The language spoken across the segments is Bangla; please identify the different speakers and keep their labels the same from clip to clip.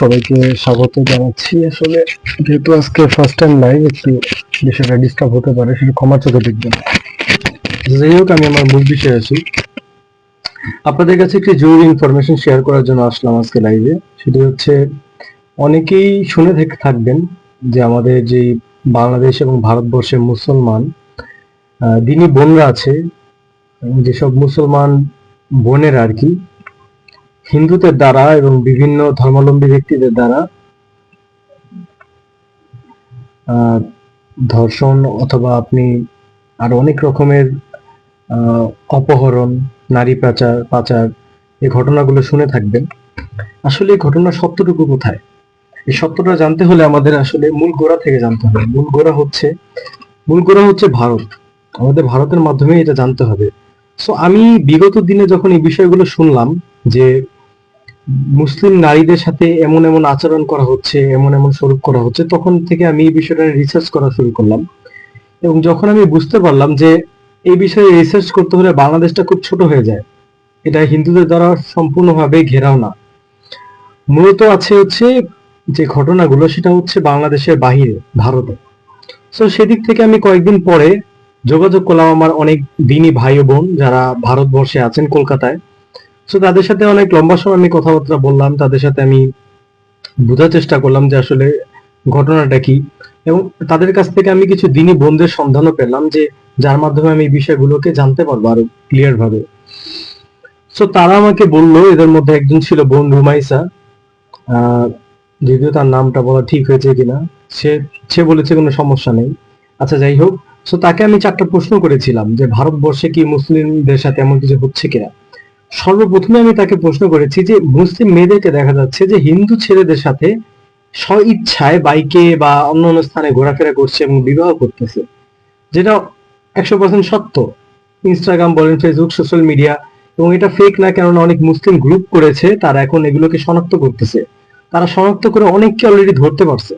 Speaker 1: সবাইকে স্বাগত জানাচ্ছি। আসলে যেহেতু আজকে ফার্স্ট টাইম লাইভ একটু বিষয়টা ডিস্টার্ব হতে পারে, সেটা ক্ষমা চোখে দেখবেন। যাই হোক, আমি আমার মূল বিষয়ে আছি। আপনাদের কাছে একটি জরুরি ইনফরমেশন শেয়ার করার জন্য আসলাম আজকে লাইভে সেটি হচ্ছে অনেকেই শুনে থেকে থাকবেন যে আমাদের যে বাংলাদেশ এবং ভারতবর্ষের মুসলমান আহ, দিনী বোনরা আছে যেসব মুসলমান বোনের আর কি হিন্দুদের দ্বারা এবং বিভিন্ন ধর্মাবলম্বী ব্যক্তিদের দ্বারা ধর্ষণ অথবা আপনি আর অনেক রকমের অপহরণ নারী পাচার পাচার এই ঘটনাগুলো শুনে থাকবেন। আসলে এই ঘটনার সত্যটুকু কোথায়? এই সত্যটা জানতে হলে আমাদের আসলে মূল গোড়া থেকে জানতে হবে। মূল গোড়া হচ্ছে, মূল গোড়া হচ্ছে ভারত। আমাদের ভারতের মাধ্যমে এটা জানতে হবে। সো আমি বিগত দিনে যখন এই বিষয়গুলো শুনলাম যে মুসলিম নারীদের সাথে এমন এমন আচরণ করা হচ্ছে, এমন এমন স্বরূপ করা হচ্ছে, তখন থেকে আমি এই বিষয়টা রিসার্চ করা শুরু করলাম। এবং যখন আমি বুঝতে পারলাম যে এই বিষয়ে রিসার্চ করতে হলে বাংলাদেশটা খুব ছোট হয়ে যায়, এটা হিন্দুদের দ্বারা সম্পূর্ণভাবে ঘেরাও না। মূলত আছে হচ্ছে যে ঘটনাগুলো, সেটা হচ্ছে বাংলাদেশের বাহিরে, ভারতে। সো সেদিক থেকে আমি কয়েকদিন পরে যোগাযোগ করলাম আমার অনেক দিনই ভাই ও বোন যারা ভারতবর্ষে আছেন কলকাতায়। সো তাদের সাথে অনেক লম্বা সময় আমি কথাবার্তা বললাম, তাদের সাথে আমি বোঝার চেষ্টা করলাম যে আসলে ঘটনাটা কি। এবং তাদের কাছ থেকে আমি কিছু দিনই বোনদের সন্ধানও পেলাম যে যার মাধ্যমে আমি বিষয়গুলোকে জানতে পারব আরও ক্লিয়ার ভাবে সো তারা আমাকে বলল, এদের মধ্যে একজন ছিল বোন রুমাইসা। যদিও তার নামটা বলা ঠিক হয়েছে কিনা, সে সে বলেছে কোনো সমস্যা নেই। আচ্ছা যাই হোক সো তাকে আমি চারটা প্রশ্ন করেছিলাম যে ভারতবর্ষে কি মুসলিমদের সাথে এমন কিছু হচ্ছে কিনা। সর্বপ্রথমে আমি তাকে প্রশ্ন করেছি যে মুসলিম মেয়েদেরকে দেখা যাচ্ছে যে হিন্দু ছেলেদের সাথে স্ব ইচ্ছায় বাইকে বা অন্য অন্য স্থানে ঘোরাফেরা করছে এবং বিবাহ করতেছে, যেটা একশো পার্সেন্ট সত্য। ইনস্টাগ্রাম বলেন ফেসবুক সোশ্যাল মিডিয়া এবং এটা ফেক না, কেননা অনেক মুসলিম গ্রুপ করেছে, তারা এখন এগুলোকে শনাক্ত করতেছে। তারা শনাক্ত করে অনেককে অলরেডি ধরতে পারছে।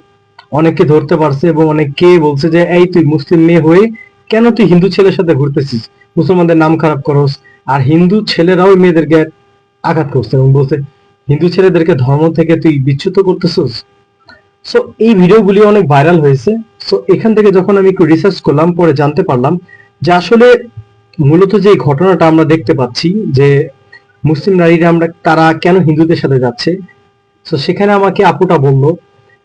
Speaker 1: অনেককে ধরতে পারছে এবং অনেককে বলছে যে, এই তুই মুসলিম মেয়ে হয়ে কেন তুই হিন্দু ছেলের সাথে ঘুরতেছিস? মুসলমানদের নাম খারাপ করস। আর হিন্দু ছেলেরাও মেয়েদেরকে আঘাত করছে এবং বলছে, হিন্দু ছেলেদেরকে ধর্ম থেকে তুই বিচ্যুত করতেছিস? সো এই ভিডিওগুলি অনেক ভাইরাল হয়েছে। সো এখান থেকে যখন আমি একটু রিসার্চ করলাম, পরে জানতে পারলাম যে আসলে মূলত যে ঘটনাটা আমরা দেখতে পাচ্ছি যে মুসলিম নারীরা আমরা, তারা কেন হিন্দুদের সাথে যাচ্ছে তো সেখানে আমাকে আপুটা বলল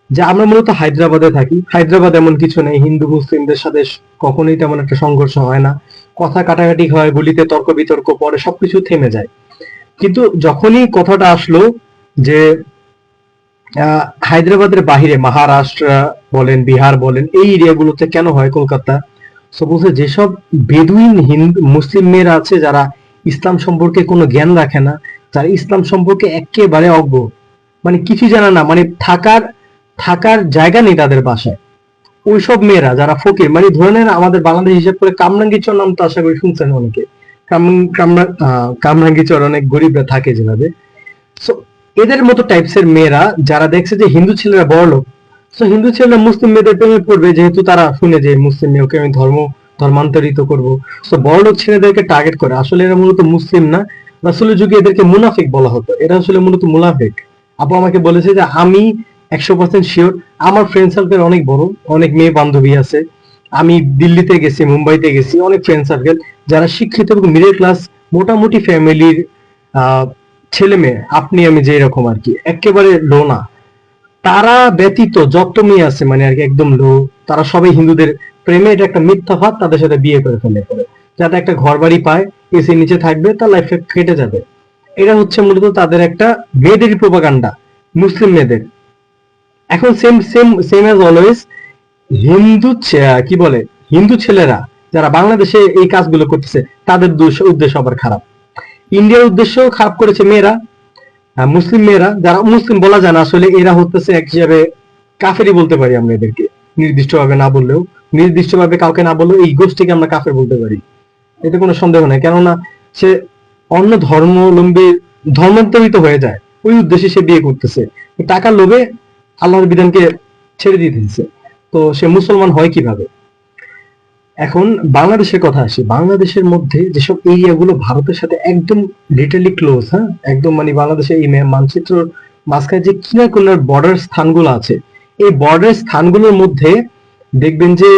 Speaker 1: যে, আমরা মূলত হায়দ্রাবাদে থাকি। হায়দ্রাবাদ এমন কিছু নেই। হিন্দু, মুসলিমদের সাথে কখনোই তেমন একটা সংঘর্ষ হয় না। কথা কাটাকাটি হয়, গুলিতে তর্ক বিতর্ক পরে সবকিছু থেমে যায়। কিন্তু যখনই কথাটা আসলো যে হায়দ্রাবাদের বাহিরে মহারাষ্ট্র বলেন, বিহার বলেন, এই এরিয়াগুলোতে কেন হয় কলকাতা? সো বলছে যেসব বেদুইন হিন্দু মুসলিম মেয়েরা আছে যারা ইসলাম সম্পর্কে কোনো জ্ঞান রাখে না যারা ইসলাম সম্পর্কে একেবারে অজ্ঞ। মানে কিছু জানা না মানে থাকার থাকার জায়গা নেই তাদের বাসায়। ওইসব মেয়েরা যারা ফকির মানে ধরে নেন আমাদের বাংলাদেশ হিসাব করে কামরাঙ্গিচর নাম তো আশা করি শুনছেন অনেকে। কামরাঙ্গিচর অনেক গরিবরা থাকে যেভাবে। সো এদের মতো টাইপস এর মেয়েরা যারা দেখছে যে হিন্দু ছেলেরা বড় লোক তো হিন্দু ছেলেরা মুসলিম মেয়েদের প্রেমে পড়বে, যেহেতু তারা শুনে যে মুসলিম মেয়েকে আমি ধর্ম, ধর্মান্তরিত করব। তো বড় লোক ছেলেদেরকে টার্গেট করে। আসলে এরা মূলত মুসলিম না। রাসুলের যুগে এদেরকে মুনাফিক বলা হতো। এরা আসলে মূলত মুনাফিক। আপু আমাকে বলেছে যে আমি একশো পার্সেন্ট শিওর আমার ফ্রেন্ড সার্কেল অনেক বড়, অনেক মেয়ে বান্ধবী আছে। আমি দিল্লিতে গেছি, মুম্বাইতে গেছি, অনেক ফ্রেন্ড সার্কেল যারা শিক্ষিত এবং মিডল ক্লাস মোটামুটি ফ্যামিলির ছেলে মেয়ে। আপনি, আমি যে এরকম আর কি। একেবারে লো না। তারা ব্যতীত যত মেয়ে আছে মানে আর কি একদম লো তারা সবাই হিন্দুদের প্রেমে এটা একটা মিথ্যা ভাব, তাদের সাথে বিয়ে করে ফেলে। যাতে একটা ঘর বাড়ি পায় এসে নিচে থাকবে, তার লাইফ কেটে যাবে। এটা হচ্ছে মূলত তাদের একটা মেয়েদের প্রোপাগান্ডা মুসলিম মেয়েদের। এখন same same same as always Hindu কি বলে, হিন্দু ছেলেরা যারা বাংলাদেশে এই কাজগুলো করতেছে, তাদের উদ্দেশ্য আবার খারাপ। ইন্ডিয়ার উদ্দেশ্যও খারাপ করেছে মেয়েরা মুসলিম মেয়েরা, যারা মুসলিম বলা যায় না, আসলে এরা হতেছে এক হিসাবে কাফেরই বলতে পারি আমরা এদেরকে। নির্দিষ্টভাবে না বললেও, নির্দিষ্টভাবে কাউকে না বললেও এই গোষ্ঠীকে আমরা কাফের বলতে পারি। এতে কোনো সন্দেহ নেই, কেননা সে অন্য ধর্মাবলম্বী, ধর্মান্তরিত হয়ে যায়। ওই উদ্দেশ্যে সে বিয়ে করতেছে। টাকার লোভে আল্লাহর বিধানকে ছেড়ে দিয়ে দিয়েছে তো সে মুসলমান হয় কীভাবে? এখন বাংলাদেশের কথা আসি। বাংলাদেশের মধ্যে যেসব এরিয়াগুলো ভারতের সাথে একদম লিটারলি ক্লোজ হ্যাঁ? একদম মানে বাংলাদেশের এই মানচিত্র মাঝখানে যে কিনার কোনার বর্ডার স্থানগুলো আছে, এই বর্ডার স্থানগুলোর মধ্যে দেখবেন যে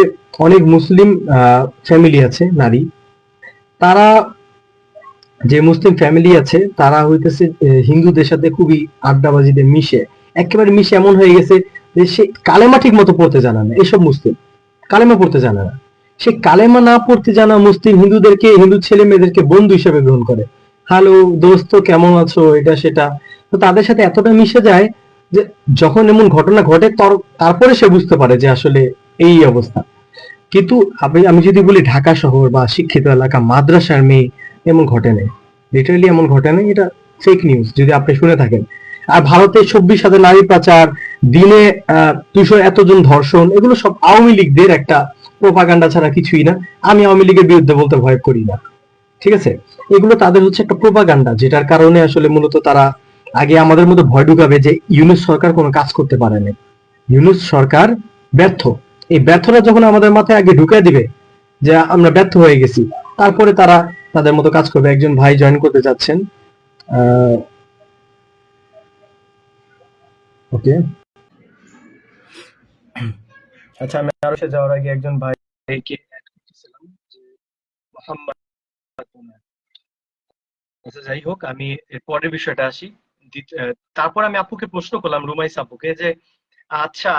Speaker 1: অনেক মুসলিম ফ্যামিলি আছে, নারী। তারা যে মুসলিম ফ্যামিলি আছে, তারা হইতেছে হিন্দুদের সাথে খুবই আড্ডাবাজিতে মিশে। একেবারে মিশে এমন হয়ে গেছে যে সে কালেমা ঠিক মতো পড়তে জানে না, এসব মুসলিম। কালেমা পড়তে জানে না। সে কালেমা না পড়তে জানা মুসলিম হিন্দুদেরকে, হিন্দু ছেলে মেয়েদেরকে বন্ধু হিসেবে গ্রহণ করে। হ্যালো, দোস্ত, কেমন আছো? এটা, সেটা। তো তাদের সাথে এতটা মিশে যায় যে যখন এমন ঘটনা ঘটে, তর- তারপরে সে বুঝতে পারে যে আসলে এই অবস্থা। কিন্তু আমি যদি বলি ঢাকা শহর বা শিক্ষিত এলাকা, মাদ্রাসার মেয়ে এমন ঘটে নাই। লিটারালি এমন ঘটে নাই, এটা ফেক নিউজ যদি আপনি শুনে থাকেন। আর ভারতে চব্বিশ হাজার নারী পাচার, দিনে দুশো এতজন ধর্ষণ, এগুলো সব আওয়ামী লীগদের একটা প্রোপাগান্ডা ছাড়া কিছুই না। আমি আওয়ামী লীগের বিরুদ্ধে বলতে ভয় করি না। ঠিক আছে? এগুলো তাদের হচ্ছে একটা প্রোপাগান্ডা যেটার কারণে আসলে মূলত তারা আগে আমাদের মধ্যে ভয় ঢুকাবে যে ইউনুস সরকার কোনো কাজ করতে পারেনি ইউনুস সরকার ব্যর্থ। এই ব্যর্থতা যখন আমাদের মাথায় আগে ঢুকে দিবে যে আমরা ব্যর্থ হয়ে গেছি। তারপরে তারা তাদের মতো কাজ করবে। একজন ভাই জয়েন করতে যাচ্ছেন ওকে আচ্ছা আমি আরও সে যাওয়ার আগে একজন যে মোহাম্মদ আচ্ছা যাই হোক আমি এর পরের বিষয়টা আসি। আহ, তারপর আমি আপুকে প্রশ্ন করলাম রুমাইস আপুকে যে আচ্ছা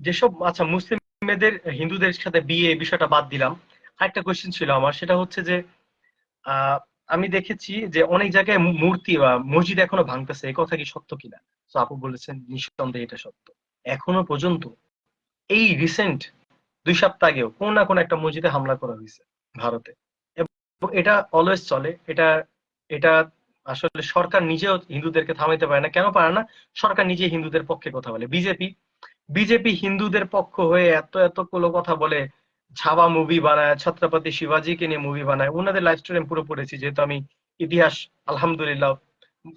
Speaker 1: যেসব আচ্ছা মুসলিম মেয়েদের হিন্দুদের সাথে বিয়ে এই বিষয়টা বাদ দিলাম। আরেকটা কোয়েশ্চেন ছিল আমার, সেটা হচ্ছে যে আমি দেখেছি যে অনেক জায়গায় মূর্তি বা মসজিদ এখনও ভাঙতেছে, এই কথা কি সত্য কিনা? তো আপু বলেছেন, নিঃসন্দেহে এটা সত্য। এখনও পর্যন্ত এই রিসেন্ট দুই সপ্তাহ আগেও কোন না কোন একটা মসজিদে হামলা করা হয়েছে ভারতে। এবং এটা অলওয়েজ চলে, এটা এটা আসলে সরকার নিজেও হিন্দুদেরকে থামাইতে পারে না। কেন পারে না? সরকার নিজে হিন্দুদের পক্ষে কথা বলে। বিজেপি বিজেপি হিন্দুদের পক্ষ হয়ে এত এত কথা বলে ছাবা মুভি বানায়, ছত্রপতি শিবাজিকে নিয়ে মুভি বানায়। ওনাদের লাইফ স্টোরি আমি পুরো পড়েছি, যেহেতু আমি ইতিহাস, আলহামদুলিল্লাহ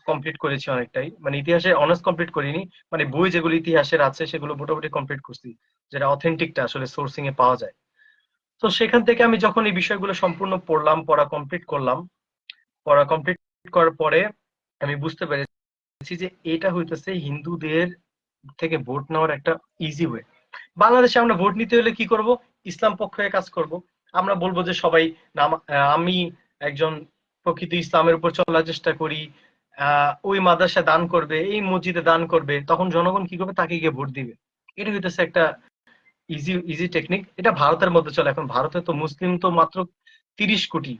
Speaker 1: কমপ্লিট করেছি অনেকটাই। মানে ইতিহাসে অনার্স কমপ্লিট করিনি মানে বই যেগুলো ইতিহাসের আছে, সেগুলো মোটামুটি কমপ্লিট করছি, যেটা অথেন্টিকটা আসলে সোর্সিং এ পাওয়া যায়। তো সেখান থেকে আমি যখন এই বিষয়গুলো সম্পূর্ণ পড়লাম, পড়া কমপ্লিট করলাম, পড়া কমপ্লিট করার পরে আমি বুঝতে পেরেছি যে এটা হইতেছে হিন্দুদের থেকে ভোট নেওয়ার একটা ইজি ওয়ে বাংলাদেশে আমরা ভোট নিতে হলে কি করব? ইসলাম পক্ষ হয়ে কাজ করব। আমরা বলব যে সবাই আমি একজন প্রকৃত ইসলামের উপর চলার চেষ্টা করি ওই মাদ্রাসায় দান করবে, এই মসজিদে দান করবে, তখন জনগণ কি করবে? তাকে গিয়ে ভোট দিবে। এটা হইতেছে একটা ইজি ইজি টেকনিক এটা ভারতের মধ্যে চলে। এখন ভারতে তো মুসলিম তো মাত্র তিরিশ কোটি।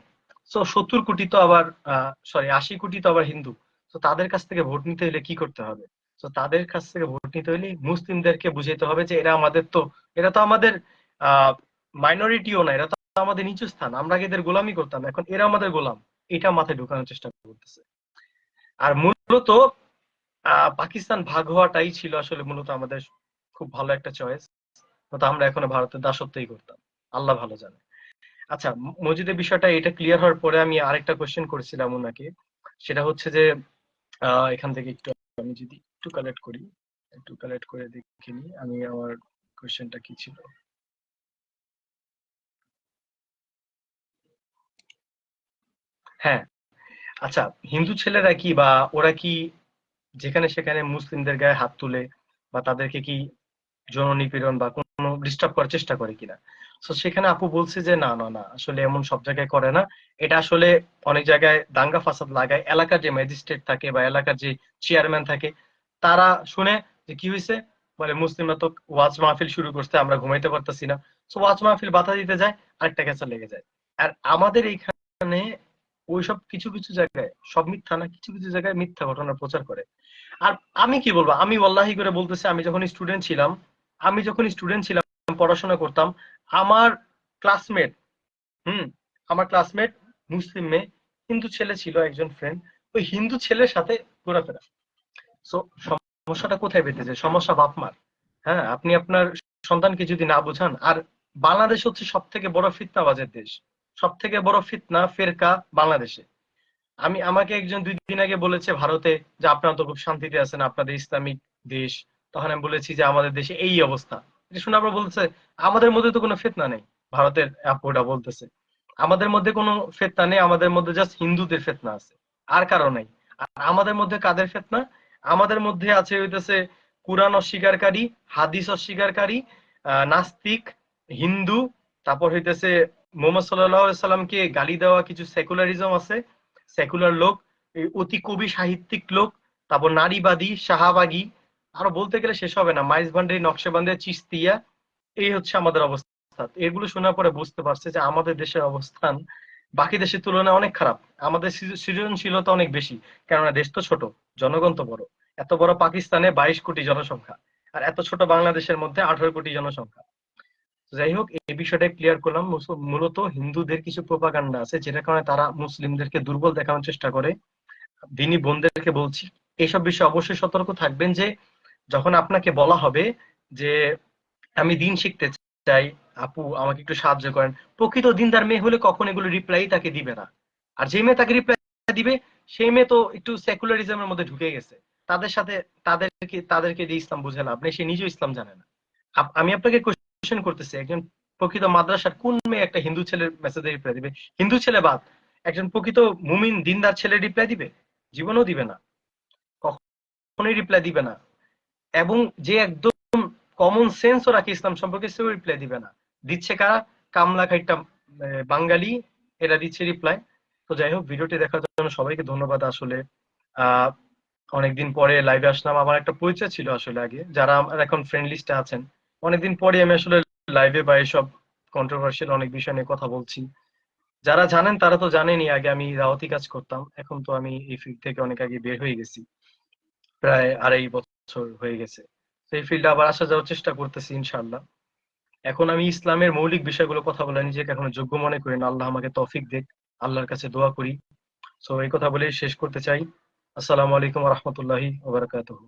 Speaker 1: তো সত্তর কোটি তো আবার সরি আশি কোটি তো আবার হিন্দু। তো তাদের কাছ থেকে ভোট নিতে হলে কি করতে হবে? তো তাদের কাছ থেকে ভোট নিতে হলে মুসলিমদেরকে বুঝাইতে হবে যে এরা আমাদের তো, এরা তো আমাদের মাইনরিটিও না, এরা তো আমাদের নিচু স্থান। আমরা এদের গোলামি করতাম, এখন এরা আমাদের গোলাম। এটা মাথায় ঢুকানোর চেষ্টা করতেছে। আর মূলত পাকিস্তান ভাগ হওয়াটাই ছিল আসলে মূলত আমাদের খুব ভালো একটা চয়েস আমরা এখনও ভারতের দাসত্বই করতাম। আল্লাহ ভালো জানে। আচ্ছা মসজিদের বিষয়টা এটা ক্লিয়ার হওয়ার পরে আমি আরেকটা কোশ্চেন করেছিলাম ওনাকে সেটা হচ্ছে যে এখান থেকে একটু আমি যদি একটু কালেক্ট করি, একটু কালেক্ট করে দেখে আমি আমার কোয়েশ্চেনটা কি ছিল? হ্যাঁ। আচ্ছা হিন্দু ছেলেরা কি বা ওরা কি যেখানে সেখানে মুসলিমদের গায়ে হাত তুলে বা তাদেরকে কি যৌন নিপীড়ন বা কোনো ডিস্টার্ব করার চেষ্টা করে কিনা? তো সেখানে আপু বলছে যে, না না না, আসলে এমন সব জায়গায় করে না। এটা আসলে অনেক জায়গায় দাঙ্গা ফাসাদ লাগায়। এলাকার যে ম্যাজিস্ট্রেট থাকে বা এলাকার যে চেয়ারম্যান থাকে, তারা শুনে যে কি হয়েছে বলে, মুসলিমরা তো ওয়াজ মাহফিল শুরু করছে, আমরা ঘুমাইতে পারতাছি না। তো ওয়াজ মাহফিল বাধা দিতে যায়, আরেকটা ক্যান্সার লেগে যায়। আর আমাদের এইখানে ওইসব কিছু কিছু জায়গায়, সব মিথ্যা না, কিছু কিছু জায়গায় মিথ্যা ঘটনা প্রচার করে। আর আমি কি বলব? আমি ওয়াল্লাহি করে বলতেছি, আমি যখন স্টুডেন্ট ছিলাম, আমি যখন স্টুডেন্ট ছিলাম, পড়াশোনা করতাম, আমার ক্লাসমেট হুম, আমার ক্লাসমেট মুসলিম মেয়ে, হিন্দু ছেলে ছিল একজন ফ্রেন্ড ওই হিন্দু ছেলের সাথে ঘোরাফেরা। সো সমস্যাটা কোথায় পেতেছে? সমস্যা বাপ মার হ্যাঁ আপনি আপনার সন্তানকে যদি না বোঝান, আর বাংলাদেশ হচ্ছে সব থেকে বড় ফিতনাবাজের দেশ। সব থেকে বড় ফিতনা ফেরকা বাংলাদেশে। আমি, আমাকে একজন দুই দিন আগে বলেছে ভারতে যে, আপনারা তো খুব শান্তিতে আছেন, আপনাদের ইসলামিক দেশ।
Speaker 2: তখন আমি বলেছি যে, আমাদের দেশে এই অবস্থা। শুনে আমরা বলছে, আমাদের মধ্যে তো কোনো ফেতনা নেই। ভারতের আপুটা বলতেছে, আমাদের মধ্যে কোনো ফেতনা নেই, আমাদের মধ্যে জাস্ট হিন্দুদের ফেতনা আছে। আর কারও নাই। আর আমাদের মধ্যে কাদের ফেতনা? আমাদের মধ্যে আছে হইতেছে কোরআন অস্বীকারী, হাদিস অস্বীকারী নাস্তিক, হিন্দু, তারপর হইতেছে মোহাম্মদ সাল্লাহ সাল্লামকে গালি দেওয়া কিছু সেকুলারিজম আছে। সেকুলার লোক অতি কবি সাহিত্যিক লোক, তারপর নারীবাদী, শাহাবাগী, আরও বলতে গেলে শেষ হবে না। মাইজ ভান্ডারি নকশাবান্ধে চিস্তিয়া এই হচ্ছে আমাদের অবস্থা। এগুলো শোনার পরে বুঝতে পারছে যে আমাদের দেশের অবস্থান বাকি দেশের তুলনায় অনেক খারাপ। আমাদের সৃজনশীলতা অনেক বেশি, কেননা দেশ তো ছোট, জনগণ তো বড়। এত বড় পাকিস্তানে বাইশ কোটি জনসংখ্যা, আর এত ছোট বাংলাদেশের মধ্যে আঠারো কোটি জনসংখ্যা। যাই হোক এই বিষয়টা ক্লিয়ার করলাম। মূলত হিন্দুদের কিছু প্রোপাগান্ডা আছে, যেটার কারণে তারা মুসলিমদেরকে দুর্বল দেখানোর চেষ্টা করে। দিনী বোনদেরকে বলছি এইসব বিষয়ে অবশ্যই সতর্ক থাকবেন যে, যখন আপনাকে বলা হবে যে, আমি দিন শিখতে চাই, আপু আমাকে একটু সাহায্য করেন। প্রকৃত দিনদার মেয়ে হলে কখন এগুলো রিপ্লাই তাকে দিবে না। আর যে মেয়ে তাকে রিপ্লাই দিবে, সেই মেয়ে তো একটু সেকুলারিজমের মধ্যে ঢুকে গেছে। তাদের সাথে তাদেরকে তাদেরকে দিয়ে ইসলাম বুঝে লাভ নেই, সে নিজেও ইসলাম জানে না। আমি আপনাকে কোশ্চেন করতেছি, একজন প্রকৃত মাদ্রাসার কোন মেয়ে একটা হিন্দু ছেলের মেসেজে রিপ্লাই দিবে? হিন্দু ছেলে বাদ, একজন প্রকৃত মুমিন, দিনদার ছেলে রিপ্লাই দিবে? জীবনও দিবে না। কখনোই রিপ্লাই দিবে না। এবং যে একদম কমন সেন্সও রাখে ইসলাম সম্পর্কে, সেও রিপ্লাই দিবে না। দিচ্ছে কারা? কামলা খাইটা বাঙালি, এরা দিচ্ছে রিপ্লাই তো যাই হোক, ভিডিওটি দেখার জন্য সবাইকে ধন্যবাদ আসলে। আহ অনেকদিন পরে লাইভে আসলাম। আমার একটা পরিচয় ছিল আসলে আগে। যারা এখন ফ্রেন্ড লিস্টে আছেন অনেকদিন পরে আমি আসলে লাইভে বা এসব কন্ট্রোভার্সিয়াল অনেক বিষয় নিয়ে কথা বলছি। যারা জানেন তারা তো জানেনই, আগে আমি দাওয়াতি কাজ করতাম, এখন তো আমি এই ফিল্ড থেকে অনেক আগে বের হয়ে গেছি। প্রায় আড়াই বছর হয়ে গেছে। সেই ফিল্ডে আবার আসা যাওয়ার চেষ্টা করতেছি ইনশাল্লাহ এখন আমি ইসলামের মৌলিক বিষয়গুলো কথা বলে নিজেকে এখনও যোগ্য মনে করি না। আল্লাহ আমাকে তফিক দেখ আল্লাহর কাছে দোয়া করি। সো এই কথা বলে শেষ করতে চাই। আসসালামু আলাইকুম রহমতুল্লাহি ওবরাকাতুহু